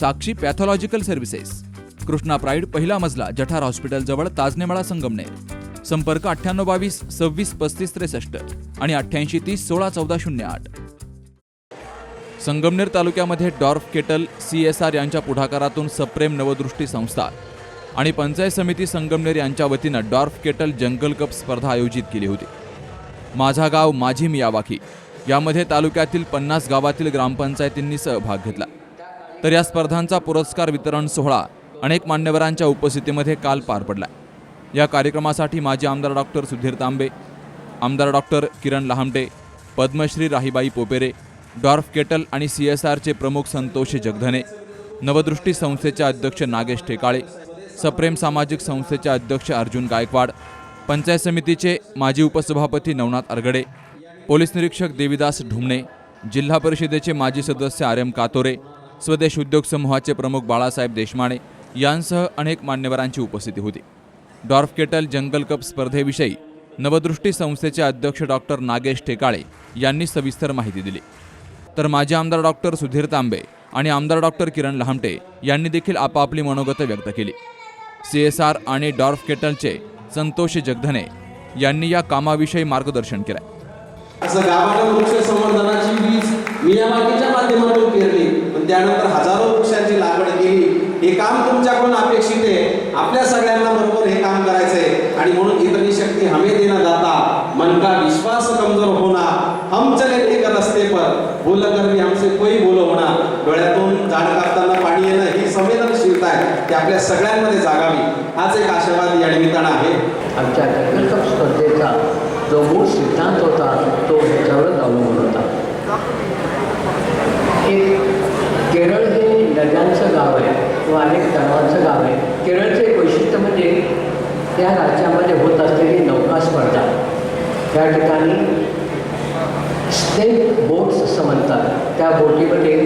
Sakshi pathological services Krishna pride पहिला मजला जठार हॉस्पिटलजवळ ताजनेमाळा संगमनेर. संपर्क अठ्ठ्याण्णव बावीस सव्वीस पस्तीस त्रेसष्ट आणि अठ्ठ्याऐंशी तीस सोळा चौदा शून्य आठ. संगमनेर तालुक्यामध्ये Dorf Ketal C S R यांच्या पुढाकारातून सप्रेम नवदृष्टी संस्था आणि पंचायत समिती संगमनेर यांच्या वतीनं डॉर्फ केटल जंगल कप स्पर्धा आयोजित केली होती. माझा गाव माझी मियावाकी यामध्ये तालुक्यातील पन्नास गावातील ग्रामपंचायतींनी सहभाग घेतला. तर या स्पर्धांचा पुरस्कार वितरण सोहळा अनेक मान्यवरांच्या उपस्थितीमध्ये काल पार पडला. या कार्यक्रमासाठी माजी आमदार डॉक्टर सुधीर तांबे आमदार doctor Kiran Lahamate Padmashri Rahibai Popere Dorf Ketal आणि सी एस आरचे प्रमुख संतोष जगधने नवदृष्टी संस्थेचे अध्यक्ष नागेश टेकाळे सप्रेम सामाजिक संस्थेचे अध्यक्ष अर्जुन गायकवाड पंचायत समितीचे माजी उपसभापती नवनाथ अरगडे पोलीस निरीक्षक देविदास ढुमणे जिल्हा परिषदेचे माजी सदस्य आर एम कातोरे स्वदेश उद्योग समूहाचे प्रमुख बाळासाहेब देशमाणे यांसह अनेक मान्यवरांची उपस्थिती होती. डॉर्फ केटल जंगल कप स्पर्धेविषयी नवदृष्टी संस्थेचे अध्यक्ष डॉक्टर नागेश टेकाळे यांनी सविस्तर माहिती दिली. तर माजी आमदार डॉक्टर सुधीर तांबे आणि आमदार डॉक्टर किरण लहामटे यांनी देखील आपापली मनोगत व्यक्त केली. सी एस आर आणि डॉर्फ केटलचे संतोष जगधने यांनी या कामाविषयी मार्गदर्शन केलं. असं वृक्ष संवर्धनाची वीज मियावाकीच्या माध्यमातून पेरली. त्यानंतर हजारो वृक्षांची लागवड केली. हे काम तुमच्याकडून अपेक्षित आहे. आपल्या सगळ्यांना बरोबर हे काम करायचंय. आणि म्हणून इतनी शक्ती हमें देना जाता. मन का विश्वास कमजोर होना. हम चले एक रस्ते पर. बोल कर भी हमसे कोई बोलो होना. डोळ्यातून झाड कापताना पाणी येणं ही संवेदनशीलता आहे. ती आपल्या सगळ्यांमध्ये जागावी. हाच एक आशीर्वाद या निमित्तानं आहे. आमच्या टेक्निकल स्पर्धेचा जो मूळ सिद्धांत होता तो ह्याच्यावरच अवलंबून होता एक नद्यांचं गाव आहे किंवा अनेक तलावांचं गाव आहे. केरळचं एक वैशिष्ट्य म्हणजे त्या राज्यामध्ये होत असलेली नौका स्पर्धा. त्या ठिकाणी स्नेक बोट्स असं म्हणतात. त्या बोटीमध्ये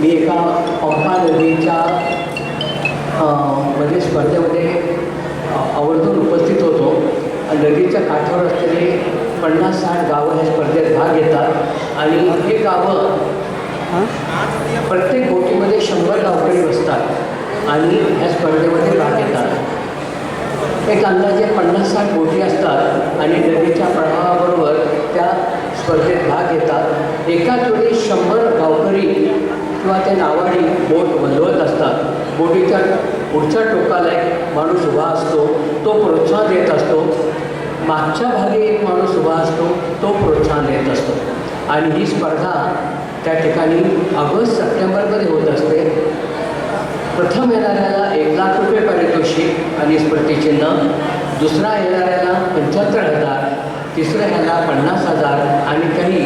मी एका पंपा नदीच्या मध्ये स्पर्धेमध्ये आवर्जून उपस्थित होतो. नदीच्या काठावर असलेले पन्नास साठ गावं ह्या स्पर्धेत भाग घेतात. आणि हे गावं प्रत्येक बोटीमध्ये शंभर गावकरी बसतात आणि ह्या स्पर्धेमध्ये भाग घेतात. एक अंदाजे पन्नास साठ बोटी असतात आणि नदीच्या प्रवाहाबरोबर त्या स्पर्धेत भाग घेतात. एकाच वेळी शंभर गावकरी किंवा त्या नावाडी बोट वलवत असतात. बोटीच्या पुढच्या टोकाला एक माणूस उभा असतो तो प्रोत्साहन देत असतो. मागच्या भागी एक माणूस उभा असतो तो प्रोत्साहन देत असतो. आणि ही स्पर्धा त्या ठिकाणी ऑगस्ट सप्टेंबरमध्ये होत असते. प्रथम येणाऱ्याला एक लाख रुपये पारितोषिक आणि स्मृतिचिन्ह दुसरा येणाऱ्याला पंच्याहत्तर हजार. तिसऱ्या ह्याला पन्नास हजार आणि काही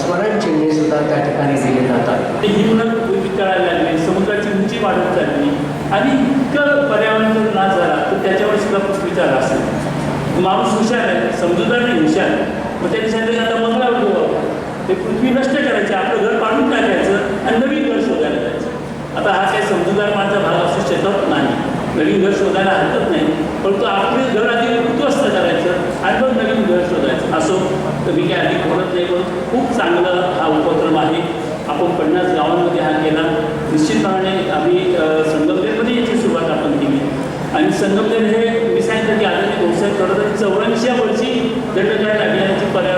स्मरणचिन्हे सुद्धा त्या ठिकाणी दिले जातात. ते मुलं वितळायला लागले समुद्राची उंची वाढत चालली आणि इतकं पर्यावरण जर नाश झाला तर त्याच्यावर सुद्धा पृथ्वीचा रास असेल. माणूस हुशार आहे समजूतदार नाही हुशार मग त्यांनी सांगितलं आता मंगळावर ते पृथ्वी नष्ट करायची आपलं घर पाडून टाकायचं आणि नवीन घर शोधायला जायचं. आता हा काही समजूदार माझा भाग असू शकत नाही. नवीन घर शोधायला हरकत नाही. परंतु आपले घर आधी उद्ध्वस्त करायचं आणि मग नवीन घर शोधायचं. असो तर मी काय अधिक बोलत नाही पण खूप चांगला हा उपक्रम आहे. आपण पन्नास गावांमध्ये हा केला. निश्चितपणे आम्ही संगमनेरमध्ये याची सुरुवात आपण केली. आणि संगमनेर हे मी सांगितलं की आधी व्यवसाय करत आहे चौऱ्याऐंशी वर्षी दंडकाळ अभियानाची पर्याय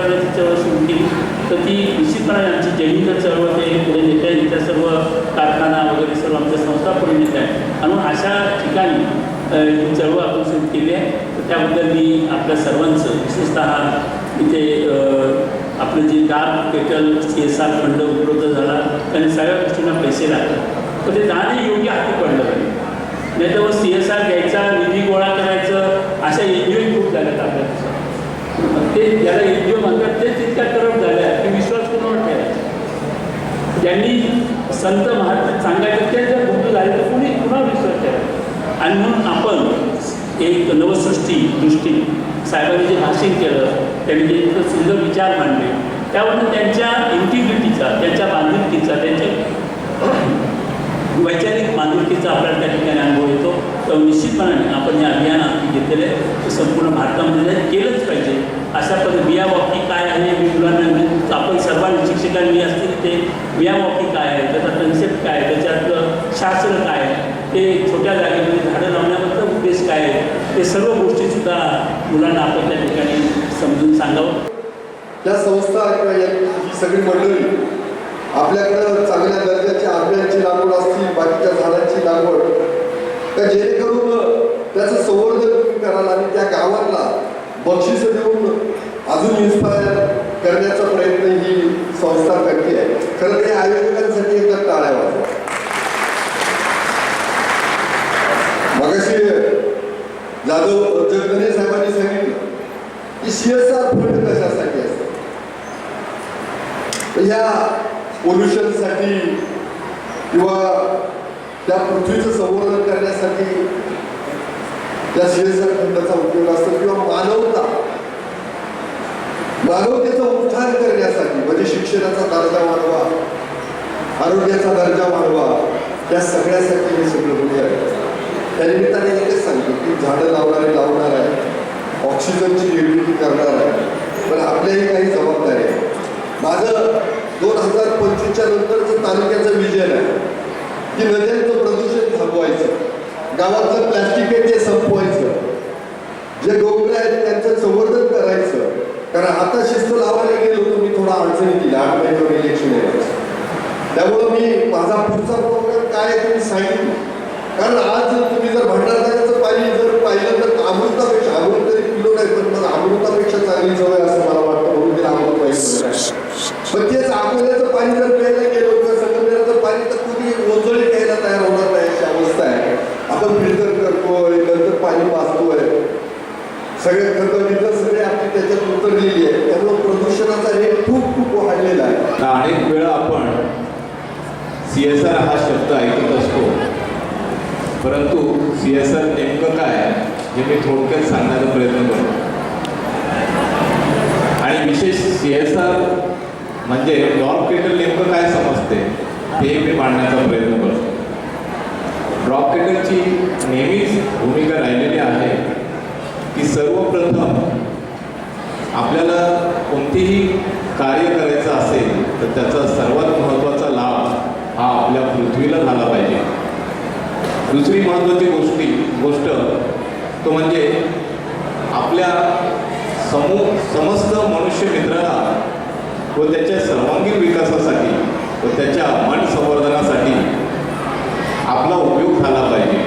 तर ती निश्चितपणे आमची जैनिक चळवळ ते पुढे नेते आहे त्या सर्व कारखाना वगैरे सर्व आमच्या संस्था पुढे नेत आहे आणि अशा ठिकाणी ही चळवळ आपण सुरू केली आहे. तर त्याबद्दल मी आपल्या सर्वांचं विशेषतः इथे आपलं जे दाब पेटल सी एस आर फंड उपलब्ध झाला त्याने सगळ्या गोष्टींना पैसे लागतात तर ते दाने योग्य हाती पडलं पाहिजे नाही. तर मग सी एस आर घ्यायचा निधी गोळा करायचं अशा एन जी खूप झाल्यात आपल्या देशात. ते ज्याला एन जी ओ म्हणतात ते तितक्या करप्ट झाल्या की विश्वास कोणावर ठेवायचा ज्यांनी संत महात्मा सांगायचं ते जर बंधू झाले तर कुणी कुणा विश्वास आणि म्हणून आपण एक नवसृष्टी दृष्टी साहेबांनी जे भाषण केलं त्यांनी जे इतकं सुंदर विचार मांडले त्यावरून त्यांच्या इंटिग्रिटीचा त्यांच्या बांधिलकीचा त्यांच्या वैचारिक बांधिलकीचा आपल्याला त्या ठिकाणी अनुभव येतो. तर निश्चितपणाने आपण या अभियान घेतलेलं आहे ते संपूर्ण भारतामध्ये केलंच पाहिजे. अशा पद्धती या बाबतीत काय आहे मी मुलांना आपण सर्वांनी शिक्षकांनी असतील ते बिया काय आहे? त्याचा कन्सेप्ट काय आहे? त्याच्यातलं शास्त्र काय आहे? ते छोट्या जागेमध्ये झाडं लावण्याबद्दल उद्देश काय आहे? ते सर्व गोष्टीसुद्धा मुलांना आपण त्या ठिकाणी समजून सांगावं. या संस्था किंवा या सगळी मंडळी आपल्याकडं चांगल्या दर्जाच्या आंब्यांची लागवड असतील बाकीच्या झाडांची लागवड तर जेणेकरून त्याचं संवर्धन करायला आणि त्या गावाला बक्षिसं देऊन अजून इन्स्पायर करण्याचा प्रयत्न ही संस्था करते आहे. आयोजकांसाठी एकदा टाळ्या वाजवा. मगाशी जाधव जगदने साहेबांनी सांगितलं की सीएसआर फंड कशासाठी असतात तर या पोल्युशनसाठी किंवा त्या पृथ्वीचं संवर्धन करण्यासाठी त्या सीएसआर फंडाचा उपयोग असतो किंवा मानवता मानवतेचा उत्थान करण्यासाठी म्हणजे शिक्षणाचा दर्जा वाढवा आरोग्याचा दर्जा वाढवा. या सगळ्यासाठी हे सगळं होते आहे त्या निमित्ताने एकच सांगतो की झाडं लावणारे लावणार आहे. ऑक्सिजनची निर्मिती करणार आहे. पण आपल्याही काही जबाबदारी आहे. माझं दोन हजार पंचवीसच्या नंतरचं तालुक्याचं विजन आहे. की नद्यांचं प्रदूषण थांबवायचं. गावातलं प्लॅस्टिक आहे ते संपवायचं. जे डोंगर आहेत त्यांचं संवर्धन करायचं. कारण आता शिस्त लावायला गेलो तर मी थोडा अडचणी दिला आठ महिन्यावर इलेक्शन यायचं त्यामुळं मी माझा पुढचा प्रोग्राम काय आहे तुम्ही सांगितलं कारण आज जर तुम्ही जर भंडारदऱ्याचं पाणी जर पाहिलं तर अमृतापेक्षा अमृत तरी पिलो नाही पण मला अमृतापेक्षा चांगली जवळ असं मला वाटतं म्हणून तिला अमृत पाहिजे पण तेच अकोल्याचं पाणी जर प्यायला गेलो किंवा संगमनेराचं पाणी तर कुणी ओंजळी प्यायला तयार होणार नाही अशी अवस्था आहे. आपण फिल्टर करतोय नंतर पाणी वाचतोय. सगळे खतं बितं सगळे आपली त्याच्यात उतरलेली आहे. त्यामुळे प्रदूषणाचा रेट खूप खूप वाढलेला आहे. अनेक वेळा आपण सी एस आर हा शब्द ऐकत असतो. परंतु सी एस आर नेमकं काय हे मी थोडक्यात सांगण्याचा प्रयत्न करतो. आणि विशेष सी एस आर म्हणजे ड्रॉप केटल नेमकं काय समजते हे मी मांडण्याचा प्रयत्न करतो. ड्रॉप केटलची नेहमीच भूमिका राहिलेली आहे की सर्वप्रथम आपल्याला कोणतेही कार्य करायचं असेल तर त्याचा सर्वात आपल्या पृथ्वीला झाला पाहिजे. दुसरी महत्त्वाची गोष्टी गोष्ट तो म्हणजे आपल्या समू समस्त मनुष्य मित्राला व त्याच्या सर्वांगीण विकासासाठी व त्याच्या मन संवर्धनासाठी आपला उपयोग झाला पाहिजे.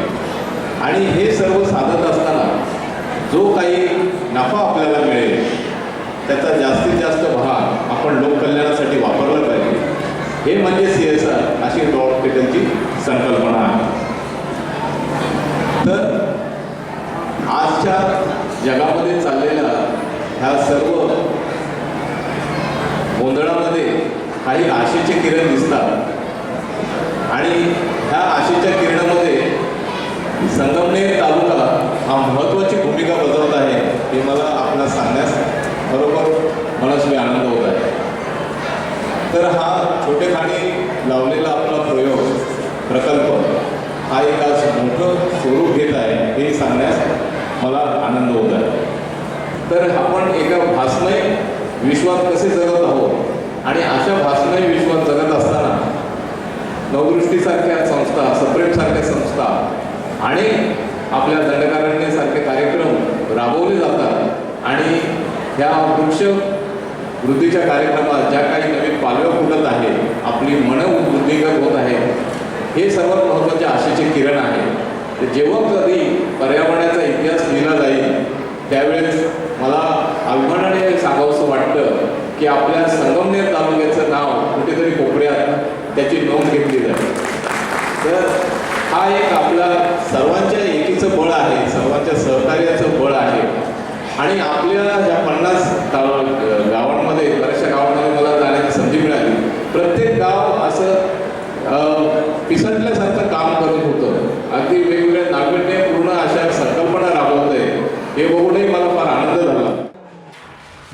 आणि हे सर्व साधत असताना जो काही नफा आपल्याला मिळेल त्याचा जास्तीत जास्त भाग आपण लोककल्याणासाठी वापरला हे म्हणजे सी एस आर अशी डॉट संकल्पना आहे. तर आजच्या जगामध्ये चाललेल्या ह्या सर्व गोंधळामध्ये काही आशेचे किरण दिसतात. आणि ह्या आशेच्या किरणामध्ये संगमनेर तालुका हा महत्त्वाची भूमिका बजावत आहे हे मला आपल्याला सांगण्यास बरोबर मनस्वी आनंद होत आहे. तर हा छोटेखानी लावलेला आपला प्रयोग प्रकल्प हा एक आज मोठं स्वरूप घेत आहे हे सांगण्यास मला आनंद होत आहे. तर आपण एका भासमय विश्वात कसे जगत आहोत आणि अशा भासमय विश्वात जगत असताना नवदृष्टीसारख्या संस्था सप्रेमसारख्या संस्था आणि आपल्या दंडकारण्यासारखे कार्यक्रम राबवले जातात आणि ह्या वृक्ष वृद्धीच्या कार्यक्रमात ज्या काही नवीन पालव्या फुटत आहेत आपली मनं वृद्धिगत होत आहे हे सर्वात महत्त्वाचे आशेचे किरण आहे. जेव्हा कधी पर्यावरणाचा इतिहास लिहिला जाईल त्यावेळेस मला अभिमानाने सांगावंसं वाटतं की आपल्या संगमनेर तालुक्याचं नाव कुठेतरी कोपऱ्यात त्याची नोंद घेतली जाईल. तर हा एक आपला सर्वांच्या एकीचं बळ आहे सर्वांच्या सहकार्याचं बळ आहे. आणि आपल्या ह्या पन्नास गावांमध्ये बऱ्याचशा गावांमध्ये मला जाण्याची संधी मिळाली. प्रत्येक गाव असं पिसटल्यासारखं काम करत होतं. अगदी वेगवेगळ्या नाविन्यपूर्ण हे बघूनही मला फार आनंद झाला.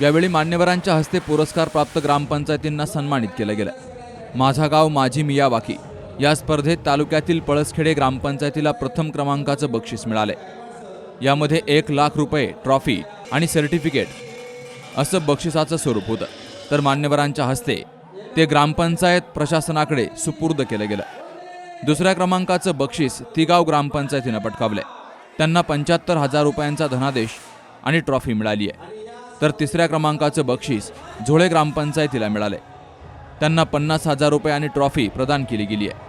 यावेळी मान्यवरांच्या हस्ते पुरस्कार प्राप्त ग्रामपंचायतींना सन्मानित केलं गेलं. माझा गाव माझी मिया वाकी या स्पर्धेत तालुक्यातील पळसखेडे ग्रामपंचायतीला प्रथम क्रमांकाचं बक्षीस मिळाले यामध्ये एक लाख रुपये ट्रॉफी आणि सर्टिफिकेट असं बक्षिसाचं स्वरूप होतं. तर मान्यवरांच्या हस्ते ते ग्रामपंचायत प्रशासनाकडे सुपूर्द केलं गेलं. दुसऱ्या क्रमांकाचं बक्षीस तिगाव ग्रामपंचायतीनं पटकावलंय. त्यांना पंच्याहत्तर हजार रुपयांचा धनादेश आणि ट्रॉफी मिळाली आहे. तर तिसऱ्या क्रमांकाचं बक्षीस झोळे ग्रामपंचायतीला मिळाले त्यांना पन्नास हजार रुपये आणि ट्रॉफी प्रदान केली गेली आहे.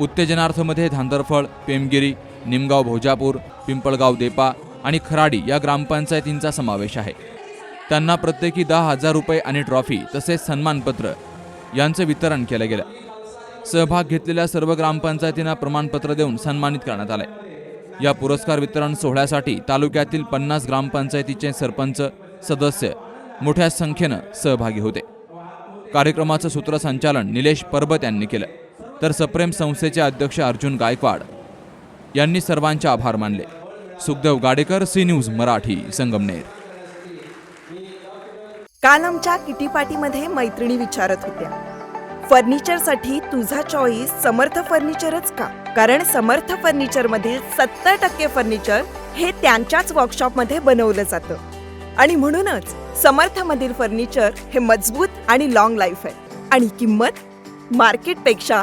उत्तेजनार्थमध्ये धांदरफळ पेमगिरी निमगाव भोजापूर पिंपळगाव देपा आणि खराडी या ग्रामपंचायतींचा समावेश आहे. त्यांना प्रत्येकी दहा हजार रुपये आणि ट्रॉफी तसेच सन्मानपत्र यांचं वितरण केलं गेलं. सहभाग घेतलेल्या सर्व ग्रामपंचायतींना प्रमाणपत्र देऊन सन्मानित करण्यात आले. या पुरस्कार वितरण सोहळ्यासाठी तालुक्यातील पन्नास ग्रामपंचायतीचे सरपंच सदस्य मोठ्या संख्येनं सहभागी होते. कार्यक्रमाचं सूत्रसंचालन निलेश परबत यांनी केलं. तर सप्रेम संस्थेचे अध्यक्ष अर्जुन गायकवाड यांनी सर्वांचे आभार मानले. Sukhdev Gadekar C news Marathi Sangamner. काल आमच्या किटी पार्टीमध्ये मैत्रिणी विचारत होत्या. फर्निचरसाठी तुझा चॉईस समर्थ फर्निचरच का? कारण समर्थ फर्निचर मधील सत्तर टक्के फर्निचर हे त्यांच्याच वर्कशॉपमध्ये बनवलं जातं. आणि म्हणूनच समर्थ मधील फर्निचर हे मजबूत आणि लॉंग लाईफ आहे. आणि किंमत मार्केटपेक्षा